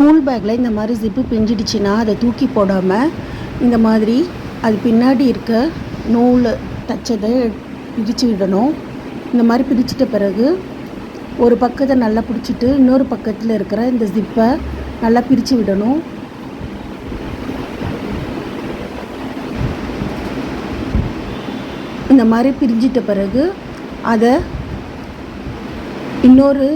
School பேக்கில் இந்த மாதிரி ஜிப்பு பிஞ்சிடுச்சுன்னா அதை தூக்கி போடாமல் இந்த மாதிரி அது பின்னாடி இருக்க நூல் தைச்சதை பிரித்து விடணும். இந்த மாதிரி பிரிச்சிட்ட பிறகு ஒரு பக்கத்தை நல்லா பிடிச்சிட்டு இன்னொரு பக்கத்தில் இருக்கிற இந்த ஜிப்பை நல்லா பிரித்து விடணும். இந்த மாதிரி பிரிஞ்சிட்ட பிறகு அதை இன்னொரு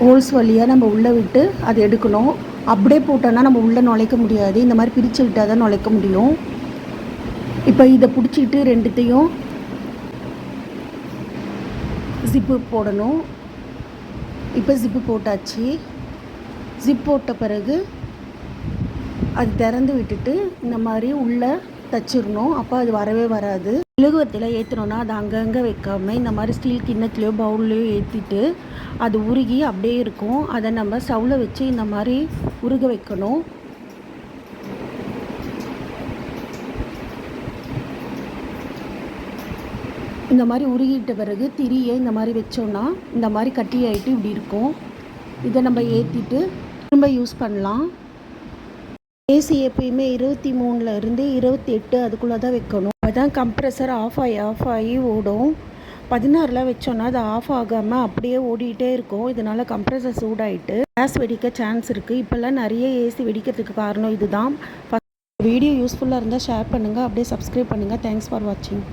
ஹோல்ஸ் வழியாக நம்ம உள்ளே விட்டு அதை எடுக்கணும். அப்படியே போட்டோன்னா நம்ம உள்ளே நுழைக்க முடியாது. இந்த மாதிரி பிரித்து விட்டால் தான் நுழைக்க முடியும். இப்போ இதை பிடிச்சிட்டு ரெண்டுத்தையும் ஜிப்பு போடணும். இப்போ ஜிப்பு போட்டாச்சு. ஜிப் போட்ட பிறகு அது திறந்து விட்டுட்டு இந்த மாதிரி உள்ளே தச்சிடணும். அப்போ அது வரவே வராது. மெழுகுவத்தில் ஏற்றணுன்னா அது அங்கங்கே வைக்காமல் இந்த மாதிரி ஸ்டீல் கிண்ணத்துலையோ பவுல்லையோ ஏற்றிட்டு அது உருகி அப்படியே இருக்கும். அதை நம்ம ஸ்டவ்வில் வச்சு இந்த மாதிரி உருக வைக்கணும். இந்த மாதிரி உருகிட்ட பிறகு திரியை இந்த மாதிரி வச்சோன்னா இந்த மாதிரி கட்டி ஆகிட்டு இப்படி இருக்கும். இதை நம்ம ஏற்றிட்டு திரும்ப யூஸ் பண்ணலாம். ஏசி எப்பயுமே இருபத்தி மூணுலேருந்து இருபத்தி எட்டு அதுக்குள்ளே தான் வைக்கணும். அதான் கம்ப்ரெசர் ஆஃப் ஆகி ஆஃப் ஆகி ஓடும். பதினாறில் வச்சோன்னா அது ஆஃப் ஆகாமல் அப்படியே ஓடிக்கிட்டே இருக்கும். இதனால் கம்ப்ரெசர் சூடாயிட்டு கேஸ் வெடிக்க சான்ஸ் இருக்குது இப்போல்லாம் நிறைய ஏசி வெடிக்கிறதுக்கு காரணம் இதுதான். வீடியோ யூஸ்ஃபுல்லாக இருந்தால் ஷேர் பண்ணுங்கள் அப்படியே சப்ஸ்கிரைப் பண்ணுங்கள் தேங்க்ஸ் ஃபார் வாட்சிங்